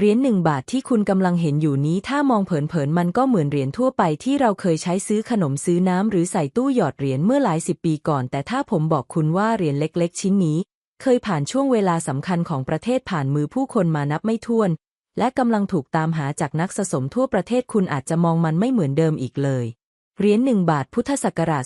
เหรียญหนึ่งบาทที่คุณกำลังเห็นอยู่นี้ถ้ามองเผินๆมันก็เหมือนเหรียญทั่วไปที่เราเคยใช้ซื้อขนมซื้อน้ำหรือใส่ตู้หยอดเหรียญเมื่อหลายสิบปีก่อน แต่ถ้าผมบอกคุณว่าเหรียญเล็กๆ ชิ้นนี้ เคยผ่านช่วงเวลาสำคัญของประเทศผ่านมือผู้คนมานับไม่ถ้วน และกำลังถูกตามหาจากนักสะสมทั่วประเทศคุณอาจจะมองมันไม่เหมือนเดิมอีกเลย เหรียญหนึ่งบาทพุทธศักราช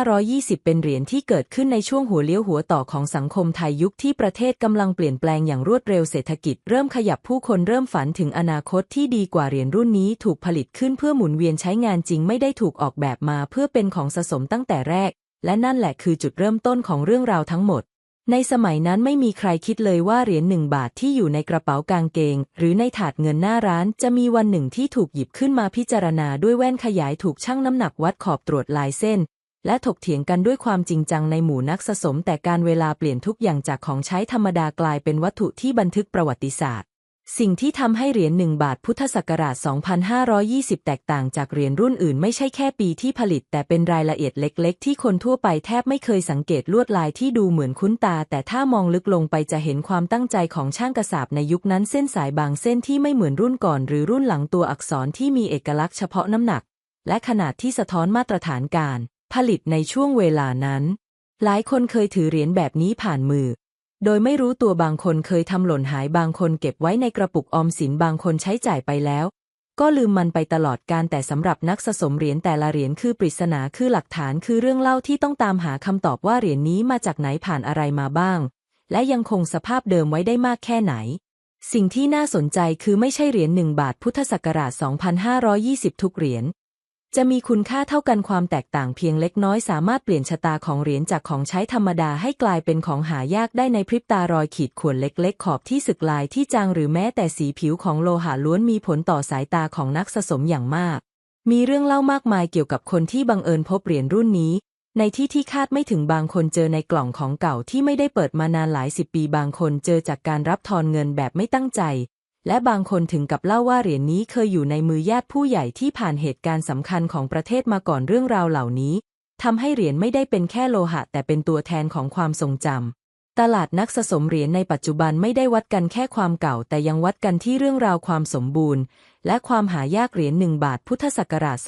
2520 เป็นเหรียญที่เกิดขึ้นในช่วงหัวเลี้ยวหัวต่อของสังคมไทยยุคที่ประเทศกำลังเปลี่ยนแปลงอย่างรวดเร็วเศรษฐกิจเริ่มขยับผู้คนเริ่มฝันถึงอนาคตที่ดีกว่าเหรียญรุ่นนี้ถูกผลิตขึ้นเพื่อหมุนเวียนใช้งานจริงไม่ได้ถูกออกแบบมาเพื่อเป็นของสะสมตั้งแต่แรก และนั่นแหละคือจุดเริ่มต้นของเรื่องราวทั้งหมด ในสมัยนั้นไม่มีใครคิดเลยว่าเหรียญหนึ่งบาทที่อยู่ในกระเป๋ากางเกง หรือในถาดเงินหน้าร้าน จะมีวันหนึ่งที่ถูกหยิบขึ้นมาพิจารณาด้วยแว่นขยายถูกชั่งน้ำหนักวัดขอบตรวจลายเส้น และถกเถียงกันด้วยความจริงจังในหมู่นักสะสม แต่การเวลาเปลี่ยนทุกอย่างจากของใช้ธรรมดากลายเป็นวัตถุที่บันทึกประวัติศาสตร์ สิ่งที่ทำให้เหรียญหนึ่งบาทพุทธศักราช 2520 แตกต่างจากเหรียญรุ่นอื่นไม่ใช่แค่ปีที่ผลิต แต่เป็นรายละเอียดเล็ก ๆ ที่คนทั่วไปแทบไม่เคยสังเกตลวดลายที่ดูเหมือนคุ้นตา แต่ถ้ามองลึกลงไปจะเห็นความตั้งใจของช่างกระสาบในยุคนั้นเส้นสายบางเส้นที่ไม่เหมือนรุ่นก่อน หรือรุ่นหลังตัวอักษรที่มีเอกลักษณ์เฉพาะน้ำหนัก และขนาดที่สะท้อนมาตรฐานการ ผลิตในช่วงเวลานั้น หลายคนเคยถือเหรียญแบบนี้ผ่านมือ โดยไม่รู้ตัวบางคนเคยทำหล่นหายบางคนเก็บไว้ในกระปุกออมสินบางคนใช้จ่ายไปแล้ว ก็ลืมมันไปตลอดการแต่สำหรับนักสะสมเหรียญแต่ละเหรียญคือปริศนาคือหลักฐานคือเรื่องเล่าที่ต้องตามหาคำตอบว่าเหรียญนี้มาจากไหนผ่านอะไรมาบ้าง และยังคงสภาพเดิมไว้ได้มากแค่ไหน สิ่งที่น่าสนใจคือไม่ใช่เหรียญหนึ่งบาทพุทธศักราช 2520 ทุกเหรียญ จะมีคุณค่าเท่ากันความแตกต่างเพียงเล็กน้อยสามารถเปลี่ยนชะตาของเหรียญจากของใช้ธรรมดาให้กลายเป็นของหายากได้ในพริบตารอยขีดข่วนเล็กๆ ขอบที่สึกลายที่จางหรือแม้แต่สีผิวของโลหะล้วนมีผลต่อสายตาของนักสะสมอย่างมาก มีเรื่องเล่ามากมายเกี่ยวกับคนที่บังเอิญพบเหรียญรุ่นนี้ ในที่ที่คาดไม่ถึงบางคนเจอในกล่องของเก่าที่ไม่ได้เปิดมานานหลายสิบปีบางคนเจอจากการรับทอนเงินแบบไม่ตั้งใจ และบางคนถึงกับเล่าว่าเหรียญนี้เคยอยู่ในมือญาติผู้ใหญ่ที่ผ่านเหตุการณ์สำคัญของประเทศมาก่อนเรื่องราวเหล่านี้ทำให้เหรียญไม่ได้เป็นแค่โลหะ แต่เป็นตัวแทนของความทรงจำตลาดนักสะสมเหรียญในปัจจุบันไม่ได้วัดกันแค่ความเก่า แต่ยังวัดกันที่เรื่องราวความสมบูรณ์ และความหายากเหรียญหนึ่งบาทพุทธศักราช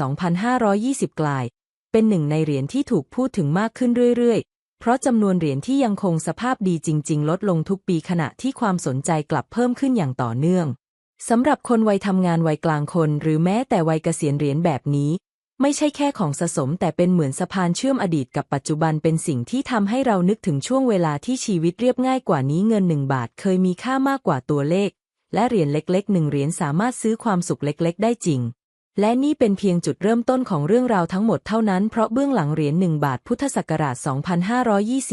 2520 กลาย เป็นหนึ่งในเหรียญที่ถูกพูดถึงมากขึ้นเรื่อยๆ เพราะจำนวนเหรียญที่ยังคงสภาพดีจริง ๆ ลดลงทุกปีขณะที่ความสนใจกลับเพิ่มขึ้นอย่างต่อเนื่องสำหรับคนวัยทำงานวัยกลางคน หรือแม้แต่วัยเกษียณเหรียญแบบนี้ ไม่ใช่แค่ของสะสม แต่เป็นเหมือนสะพานเชื่อมอดีตกับปัจจุบันเป็นสิ่งที่ทำให้เรานึกถึงช่วงเวลาที่ชีวิตเรียบง่ายกว่านี้เงินหนึ่งบาทเคยมีค่ามากกว่าตัวเลข และเหรียญเล็กๆหนึ่งเหรียญสามารถซื้อความสุขเล็ก ๆ ได้จริง และนี่เป็นเพียงจุดเริ่มต้นของเรื่องราวทั้งหมดเท่านั้นเพราะเบื้องหลังเหรียญหนึ่งบาทพุทธศักราช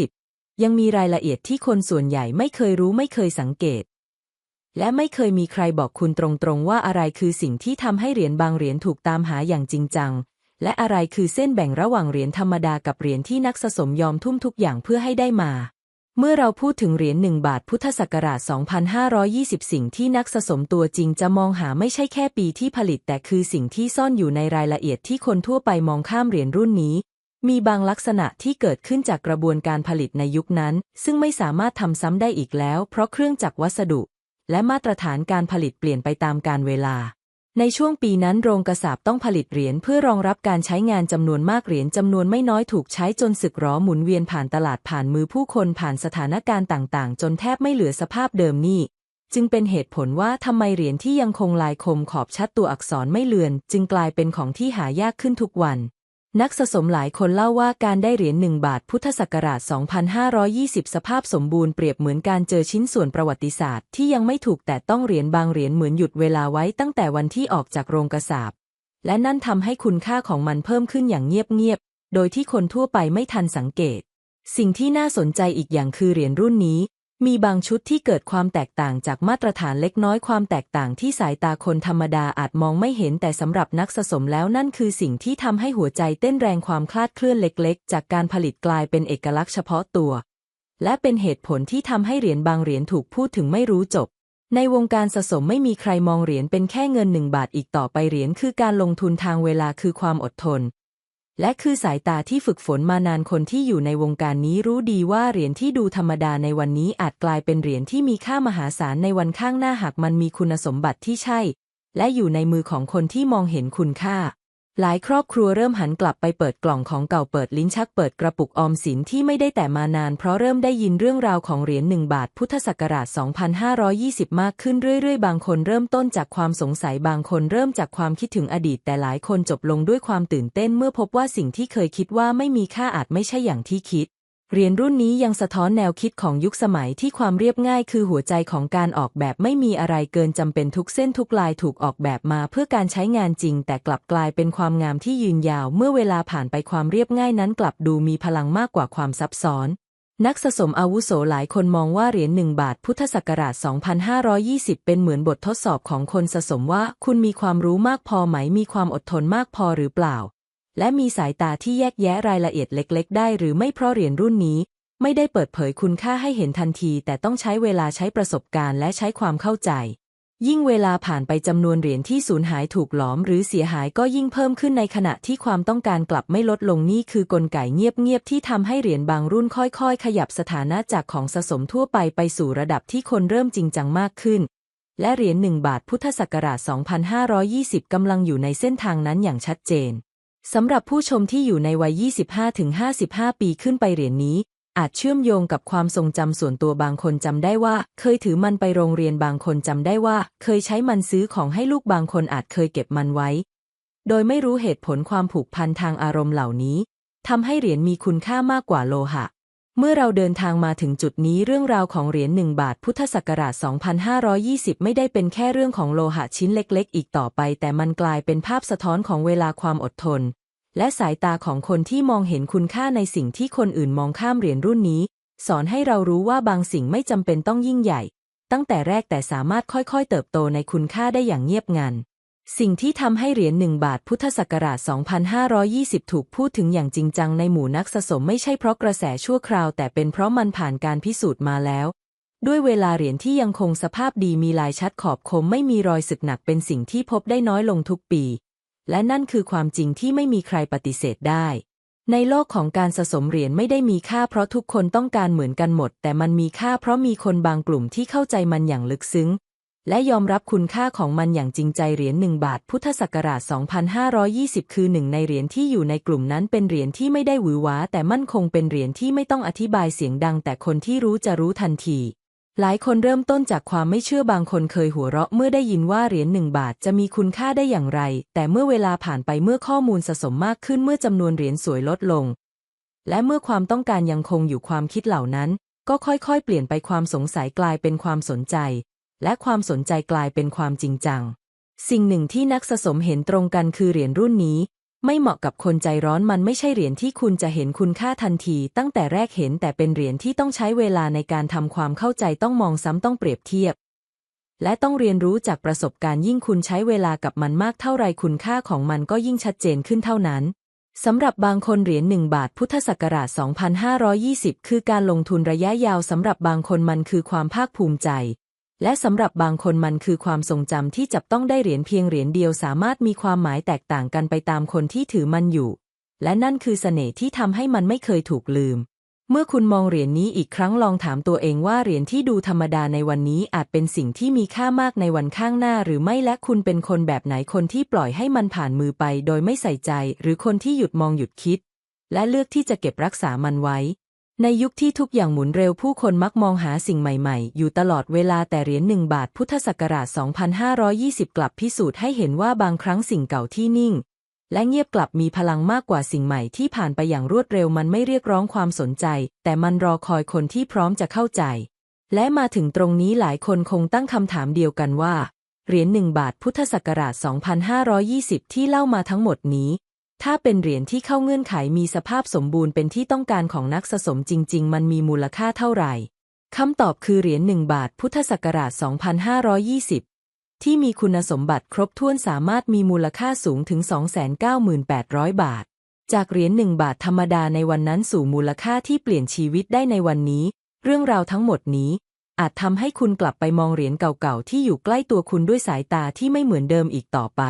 2520 ยังมีรายละเอียดที่คนส่วนใหญ่ไม่เคยรู้ไม่เคยสังเกต และไม่เคยมีใครบอกคุณตรงๆว่าอะไรคือสิ่งที่ทำให้เหรียญบางเหรียญถูกตามหาอย่างจริงจัง และอะไรคือเส้นแบ่งระหว่างเหรียญธรรมดากับเหรียญที่นักสะสมยอมทุ่มทุกอย่างเพื่อให้ได้มา เมื่อเราพูดถึงเหรียญหนึ่งบาทพุทธศักราช 2520 สิ่งที่นักสะสมตัวจริงจะมองหาไม่ใช่แค่ปีที่ผลิต แต่คือสิ่งที่ซ่อนอยู่ในรายละเอียดที่คนทั่วไปมองข้ามเหรียญรุ่นนี้ มีบางลักษณะที่เกิดขึ้นจากกระบวนการผลิตในยุคนั้น ซึ่งไม่สามารถทำซ้ำได้อีกแล้ว เพราะเครื่องจักรวัสดุ และมาตรฐานการผลิตเปลี่ยนไปตามกาลเวลา ในช่วงปีนั้นโรงกระสาบต้องผลิตเหรียญเพื่อรองรับการใช้งานจำนวนมากเหรียญจำนวนไม่น้อยถูกใช้จนสึกหรอหมุนเวียนผ่านตลาดผ่านมือผู้คนผ่านสถานการณ์ต่างๆ จนแทบไม่เหลือสภาพเดิมนี่ จึงเป็นเหตุผลว่าทำไมเหรียญที่ยังคงลายคมขอบชัดตัวอักษรไม่เลือน จึงกลายเป็นของที่หายากขึ้นทุกวัน นักสะสมหลายคนเล่าว่าการได้เหรียญหนึ่งบาทพุทธศักราช 2520 สภาพสมบูรณ์เปรียบเหมือนการเจอชิ้นส่วนประวัติศาสตร์ที่ยังไม่ถูกแต่ต้องเหรียญบางเหรียญเหมือนหยุดเวลาไว้ตั้งแต่วันที่ออกจากโรงกระสาบและนั่นทำให้คุณค่าของมันเพิ่มขึ้นอย่างเงียบๆ โดยที่คนทั่วไปไม่ทันสังเกต สิ่งที่น่าสนใจอีกอย่างคือเหรียญรุ่นนี้ มีบางชุดที่เกิดความแตกต่างจากมาตรฐานเล็กน้อยความแตกต่างที่สายตาคนธรรมดาอาจมองไม่เห็นแต่สำหรับนักสะสมแล้วนั่นคือสิ่งที่ทำให้หัวใจเต้นแรงความคลาดเคลื่อนเล็ก ๆ จากการผลิตกลายเป็นเอกลักษณ์เฉพาะตัว และเป็นเหตุผลที่ทำให้เหรียญบางเหรียญถูกพูดถึงไม่รู้จบ ในวงการสะสมไม่มีใครมองเหรียญเป็นแค่เงินหนึ่งบาทอีกต่อไปเหรียญคือการลงทุนทางเวลาคือความอดทน และคือสายตาที่ฝึกฝนมานานคนที่อยู่ในวงการนี้รู้ดีว่าเหรียญที่ดูธรรมดาในวันนี้อาจกลายเป็นเหรียญที่มีค่ามหาศาลในวันข้างหน้าหากมันมีคุณสมบัติที่ใช่ และอยู่ในมือของคนที่มองเห็นคุณค่า หลายครอบครัวเริ่มหันกลับไปเปิดกล่องของเก่าเปิดลิ้นชักเปิดกระปุกออมสินที่ไม่ได้แต่มานาน เพราะเริ่มได้ยินเรื่องราวของเหรียญหนึ่งบาทพุทธศักราช 2520 มากขึ้นเรื่อย ๆ บางคนเริ่มต้นจากความสงสัยบางคนเริ่มจากความคิดถึงอดีต แต่หลายคนจบลงด้วยความตื่นเต้นเมื่อพบว่าสิ่งที่เคยคิดว่าไม่มีค่าอาจไม่ใช่อย่างที่คิด เหรียญรุ่นนี้ยังสะท้อนแนวคิดของยุคสมัยที่ความเรียบง่ายคือหัวใจของการออกแบบไม่มีอะไรเกินจำเป็นทุกเส้นทุกลายถูกออกแบบมาเพื่อการใช้งานจริง แต่กลับกลายเป็นความงามที่ยืนยาว เมื่อเวลาผ่านไปความเรียบง่ายนั้นกลับดูมีพลังมากกว่าความซับซ้อน นักสะสมอาวุโสหลายคนมองว่าเหรียญหนึ่งบาทพุทธศักราช 2520 เป็นเหมือนบททดสอบของคนสะสมว่า คุณมีความรู้มากพอไหมมีความอดทนมากพอหรือเปล่า และมีสายตาที่แยกแยะรายละเอียดเล็ก ๆ ได้หรือไม่เพราะเหรียญรุ่นนี้ ไม่ได้เปิดเผยคุณค่าให้เห็นทันที แต่ต้องใช้เวลาใช้ประสบการณ์และใช้ความเข้าใจ ยิ่งเวลาผ่านไปจำนวนเหรียญที่สูญหายถูกหลอมหรือเสียหายก็ยิ่งเพิ่มขึ้นในขณะที่ความต้องการกลับไม่ลดลงนี่คือกลไกเงียบๆที่ทำให้เหรียญบางรุ่นค่อยๆ ขยับสถานะจากของสะสมทั่วไปไปสู่ระดับที่คนเริ่มจริงจังมากขึ้นและเหรียญหนึ่งบาทพุทธศักราช 2520 กำลังอยู่ในเส้นทางนั้นอย่างชัดเจน สำหรับผู้ชมที่อยู่ในวัย 25-55 ปีขึ้นไปเหรียญนี้ อาจเชื่อมโยงกับความทรงจำส่วนตัวบางคนจำได้ว่า เคยถือมันไปโรงเรียนบางคนจำได้ว่า เคยใช้มันซื้อของให้ลูกบางคนอาจเคยเก็บมันไว้ โดยไม่รู้เหตุผลความผูกพันทางอารมณ์เหล่านี้ทำให้เหรียญมีคุณค่ามากกว่าโลหะ เมื่อเราเดินทางมาถึงจุดนี้เรื่องราวของเหรียญหนึ่งบาทพุทธศักราช 2520 ไม่ได้เป็นแค่เรื่องของโลหะชิ้นเล็กๆ อีกต่อไป แต่มันกลายเป็นภาพสะท้อนของเวลาความอดทน และสายตาของคนที่มองเห็นคุณค่าในสิ่งที่คนอื่นมองข้ามเหรียญรุ่นนี้ สอนให้เรารู้ว่าบางสิ่งไม่จำเป็นต้องยิ่งใหญ่ ตั้งแต่แรกแต่สามารถค่อยๆ เติบโตในคุณค่าได้อย่างเงียบงัน สิ่งที่ทำให้เหรียญหนึ่งบาทพุทธศักราช 2520 ถูกพูดถึงอย่างจริงจังในหมู่นักสะสมไม่ใช่เพราะกระแสชั่วคราว แต่เป็นเพราะมันผ่านการพิสูจน์มาแล้ว ด้วยเวลาเหรียญที่ยังคงสภาพดีมีลายชัดขอบคมไม่มีรอยสึกหนักเป็นสิ่งที่พบได้น้อยลงทุกปี และนั่นคือความจริงที่ไม่มีใครปฏิเสธได้ ในโลกของการสะสมเหรียญไม่ได้มีค่าเพราะทุกคนต้องการเหมือนกันหมด แต่มันมีค่าเพราะมีคนบางกลุ่มที่เข้าใจมันอย่างลึกซึ้ง และยอมรับคุณค่าของมันอย่างจริงใจเหรียญหนึ่งบาท พุทธศักราช 2520 คือหนึ่งในเหรียญที่อยู่ในกลุ่มนั้นเป็นเหรียญที่ไม่ได้หวือหวาแต่มั่นคงเป็นเหรียญที่ไม่ต้องอธิบายเสียงดัง แต่คนที่รู้จะรู้ทันที หลายคนเริ่มต้นจากความไม่เชื่อบางคนเคยหัวเราะเมื่อได้ยินว่าเหรียญหนึ่งบาทจะมีคุณค่าได้อย่างไร แต่เมื่อเวลาผ่านไปเมื่อข้อมูลสะสมมากขึ้นเมื่อจำนวนเหรียญสวยลดลง และเมื่อความต้องการยังคงอยู่ความคิดเหล่านั้น ก็ค่อยๆ เปลี่ยนไปความสงสัยกลายเป็นความสนใจ และความสนใจกลายเป็นความจริงจัง สิ่งหนึ่งที่นักสะสมเห็นตรงกันคือเหรียญรุ่นนี้ ไม่เหมาะกับคนใจร้อนมันไม่ใช่เหรียญที่คุณจะเห็นคุณค่าทันทีตั้งแต่แรกเห็นแต่เป็นเหรียญที่ต้องใช้เวลาในการทำความเข้าใจต้องมองซ้ำต้องเปรียบเทียบ และต้องเรียนรู้จากประสบการณ์ยิ่งคุณใช้เวลากับมันมากเท่าไรคุณค่าของมันก็ยิ่งชัดเจนขึ้นเท่านั้นสำหรับบางคนเหรียญหนึ่งบาทพุทธศักราช 2520 คือการลงทุนระยะยาวสำหรับบางคนมันคือความภาคภูมิใจ และสำหรับบางคนมันคือความทรงจำที่จับต้องได้เหรียญเพียงเหรียญเดียวสามารถมีความหมายแตกต่างกันไปตามคนที่ถือมันอยู่ และนั่นคือเสน่ห์ที่ทำให้มันไม่เคยถูกลืม เมื่อคุณมองเหรียญนี้อีกครั้งลองถามตัวเองว่าเหรียญที่ดูธรรมดาในวันนี้อาจเป็นสิ่งที่มีค่ามากในวันข้างหน้าหรือไม่และคุณเป็นคนแบบไหนคนที่ปล่อยให้มันผ่านมือไป โดยไม่ใส่ใจ หรือคนที่หยุดมองหยุดคิด และเลือกที่จะเก็บรักษามันไว้ ในยุคที่ทุกอย่างหมุนเร็วผู้คนมักมองหาสิ่งใหม่ๆ อยู่ตลอดเวลาแต่เหรียญหนึ่งบาทพุทธศักราช 2520 กลับพิสูจน์ให้เห็นว่าบางครั้งสิ่งเก่าที่นิ่ง และเงียบกลับมีพลังมากกว่าสิ่งใหม่ที่ผ่านไปอย่างรวดเร็วมันไม่เรียกร้องความสนใจ แต่มันรอคอยคนที่พร้อมจะเข้าใจ และมาถึงตรงนี้หลายคนคงตั้งคำถามเดียวกันว่าเหรียญหนึ่งบาทพุทธศักราช 2520 ที่เล่ามาทั้งหมดนี้ ถ้าเป็นเหรียญที่เข้าเงื่อนไขมีสภาพสมบูรณ์เป็นที่ต้องการของนักสะสมจริง ๆ มันมีมูลค่าเท่าไหร่คำตอบคือเหรียญหนึ่งบาท พุทธศักราช 2520 ที่มีคุณสมบัติครบถ้วนสามารถมีมูลค่าสูงถึง 298,000 บาท จากเหรียญหนึ่งบาทธรรมดาในวันนั้นสู่มูลค่าที่เปลี่ยนชีวิตได้ในวันนี้ เรื่องราวทั้งหมดนี้ อาจทำให้คุณกลับไปมองเหรียญเก่าๆที่อยู่ใกล้ตัวคุณด้วยสายตาที่ไม่เหมือนเดิมอีกต่อไป